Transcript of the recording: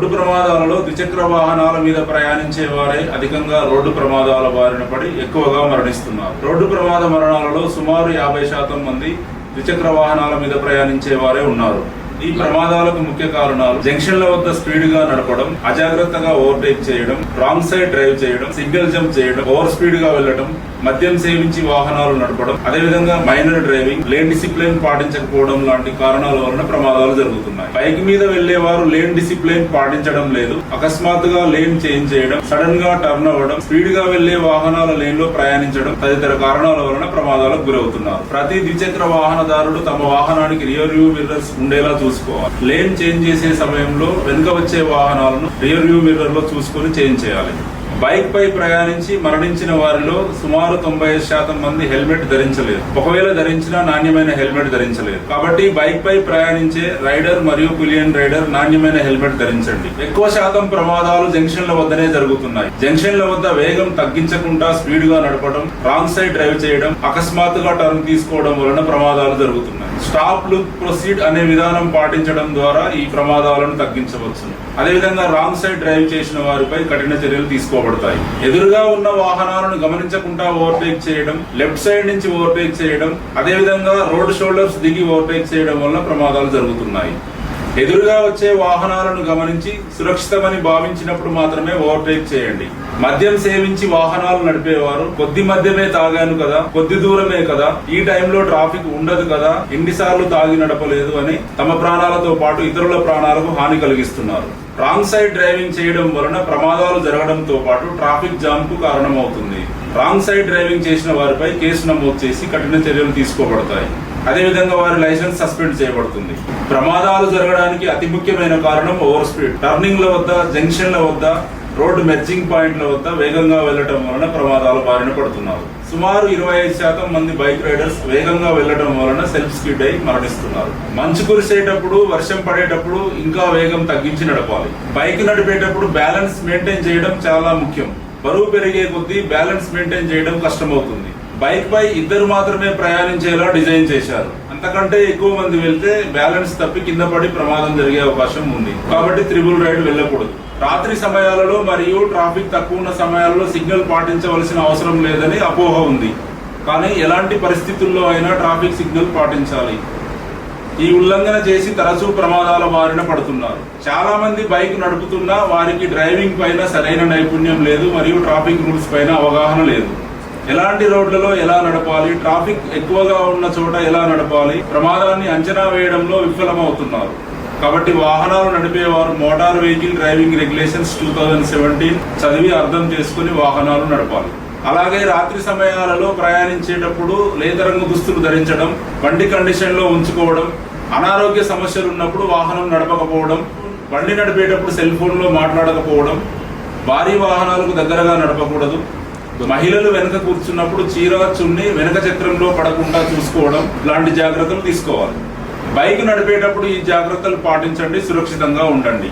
Road ప్రమాదాలలో ద్విచక్ర వాహనాల మీద ప్రయాణించే వారే అధికంగా రోడ్డు ప్రమాదాల బారిన పడి ఎక్కువగా మరణిస్తున్నారు. రోడ్డు ప్రమాద మరణాలలో సుమారు యాభై శాతం మంది ద్విచక్ర వాహనాల మీద ప్రయాణించే వారే ఉన్నారు. ఈ ప్రమాదాలకు ముఖ్య కారణాలు జంక్షన్ల వద్ద స్పీడ్గా నడపడం అజాగ్రత్తగా ఓవర్టేక్ చేయడం రాంగ్ సైడ్ డ్రైవ్ చేయడం సింగిల్ జంప్ చేయడం ఓవర్ స్పీడ్గా వెళ్ళడం మద్యం సేవించి వాహనాలు నడపడం అదేవిధంగా మైనర్ డ్రైవింగ్ లేన్ డిసిప్లిన్ పాటించకపోవడం లాంటి కారణాల వలన ప్రమాదాలు జరుగుతున్నాయి. బైక్ మీద వెళ్ళే వారు లేన్ డిసిప్లిన్ పాటించడం లేదు. అకస్మాత్తుగా లేన్ చేంజ్ చేయడం సడన్గా టర్న్ అవ్వడం స్పీడ్గా వెళ్ళే వాహనాల లేన్లో ప్రయాణించడం తదితర కారణాల వలన ప్రమాదాలకు గురవుతున్నారు. ప్రతి ద్విచక్ర వాహనదారుడు తమ వాహనానికి రియర్ వ్యూ మిర్రర్స్ ఉండేలా చూసుకోవాలి లేన్ చేంజ్ చేసే సమయంలో వెనుక వచ్చే వాహనాలను రియర్ వ్యూ మిర్రర్లో చూసుకొని చేంజ్ చేయాలి. బైక్ పై ప్రయాణించి మరణించిన వారిలో సుమారు తొంభై శాతం మంది హెల్మెట్ ధరించలేదు. ఒకవేళ ధరించినా నాణ్యమైన హెల్మెట్ ధరించలేదు. కాబట్టి బైక్ పై ప్రయాణించే రైడర్ మరియు పిలియన్ రైడర్ నాణ్యమైన హెల్మెట్ ధరించండి. ఎక్కువ శాతం ప్రమాదాలు జంక్షన్ల వద్దనే జరుగుతున్నాయి. జంక్షన్ల వద్ద వేగం తగ్గించకుండా స్పీడ్గా నడపడం రాంగ్ సైడ్ డ్రైవ్ చేయడం అకస్మాత్తుగా టర్న్ తీసుకోవడం వలన ప్రమాదాలు జరుగుతున్నాయి. స్టాప్ లుక్ ప్రొసీడ్ అనే విధానం పాటించడం ద్వారా ఈ ప్రమాదాలను తగ్గించవచ్చు. అదేవిధంగా రాంగ్ సైడ్ డ్రైవ్ చేసిన వారిపై కఠిన చర్యలు తీసుకోవాలి. తీసుకోబడతాయి ఎదురుగా ఉన్న వాహనాలను గమనించకుండా ఓవర్టేక్ చేయడం లెఫ్ట్ సైడ్ నుంచి ఓవర్టేక్ చేయడం అదేవిధంగా రోడ్ షోల్డర్స్ దిగి ఓవర్టేక్ చేయడం వల్ల ప్రమాదాలు జరుగుతున్నాయి. ఎదురుగా వచ్చే వాహనాలను గమనించి సురక్షితమని భావించినప్పుడు మాత్రమే ఓవర్టేక్ చేయండి. మద్యం సేవించి వాహనాలు నడిపేవారు కొద్ది మద్యమే తాగాను కదా కొద్ది దూరమే కదా ఈ టైంలో ట్రాఫిక్ ఉండదు కదా ఎన్నిసార్లు తాగి నడపలేదు అని తమ ప్రాణాలతో పాటు ఇతరుల ప్రాణాలకు హాని కలిగిస్తున్నారు. రాంగ్ సైడ్ డ్రైవింగ్ చేయడం వలన ప్రమాదాలు జరగడంతో పాటు ట్రాఫిక్ జామ్కు కారణమవుతుంది. రాంగ్ సైడ్ డ్రైవింగ్ చేసిన వారిపై కేసు నమోదు చేసి కఠిన చర్యలు తీసుకోబడతాయి. అదేవిధంగా వారి లైసెన్స్ సస్పెండ్ చేయబడుతుంది. ప్రమాదాలు జరగడానికి అతి ముఖ్యమైన కారణం ఓవర్ స్పీడ్. టర్నింగ్ల వద్ద జంక్షన్ల వద్ద రోడ్డు మెర్జింగ్ పాయింట్ల వద్ద వేగంగా వెళ్ళడం వలన ప్రమాదాలు బారిన పడుతున్నారు. సుమారు ఇరవై ఐదు శాతం మంది బైక్ రైడర్స్ వేగంగా వెళ్ళడం వలన సెల్ఫ్ స్కిడ్ అయి మరణిస్తున్నారు. మంచు కురిసేటప్పుడు వర్షం పడేటప్పుడు ఇంకా వేగం తగ్గించి నడపాలి. బైక్ నడిపేటప్పుడు బ్యాలెన్స్ మెయింటైన్ చేయడం చాలా ముఖ్యం. బరువు పెరిగే కొద్దీ బ్యాలెన్స్ మెయింటైన్ చేయడం కష్టమవుతుంది. బైక్ పై ఇద్దరు మాత్రమే ప్రయాణించేలా డిజైన్ చేశారు. అంతకంటే ఎక్కువ మంది వెళ్తే బ్యాలెన్స్ తప్పి కింద పడి ప్రమాదం జరిగే అవకాశం ఉంది. కాబట్టి త్రిబుల్ రైడ్ వెళ్ళకూడదు. రాత్రి సమయాలలో మరియు ట్రాఫిక్ తక్కువ ఉన్న సమయాలలో సిగ్నల్ పాటించవలసిన అవసరం లేదని అపోహ ఉంది. కానీ ఎలాంటి పరిస్థితుల్లో అయినా ట్రాఫిక్ సిగ్నల్ పాటించాలి. ఈ ఉల్లంఘన చేసి తరచూ ప్రమాదాల బారిన పడుతున్నారు. చాలా మంది బైక్ నడుపుతున్నా వారికి డ్రైవింగ్ పైన సరైన నైపుణ్యం లేదు మరియు ట్రాఫిక్ రూల్స్ పైన అవగాహన లేదు. ఎలాంటి రోడ్లలో ఎలా నడపాలి? ట్రాఫిక్ ఎక్కువగా ఉన్న చోట ఎలా నడపాలి? ప్రమాదాన్ని అంచనా వేయడంలో విఫలమవుతున్నారు. కాబట్టి వాహనాలు నడిపేవారు motor vehicle driving regulations two thousand seventeen చదివి అర్థం చేసుకుని వాహనాలు నడపాలి. అలాగే రాత్రి సమయాలలో ప్రయాణించేటప్పుడు లేతరంగు దుస్తులు ధరించడం బండి కండిషన్లో ఉంచుకోవడం అనారోగ్య సమస్యలు ఉన్నప్పుడు వాహనం నడపకపోవడం బండి నడిపేటప్పుడు సెల్ ఫోన్లో మాట్లాడకపోవడం భారీ వాహనాలకు దగ్గరగా నడపకూడదు. మహిళలు వెనక కూర్చున్నప్పుడు చీర చున్ని వెనక చక్రంలో పడకుండా చూసుకోవడం లాంటి జాగ్రత్తలు తీసుకోవాలి. బైక్ నడిపేటప్పుడు ఈ జాగ్రత్తలు పాటించండి సురక్షితంగా ఉండండి.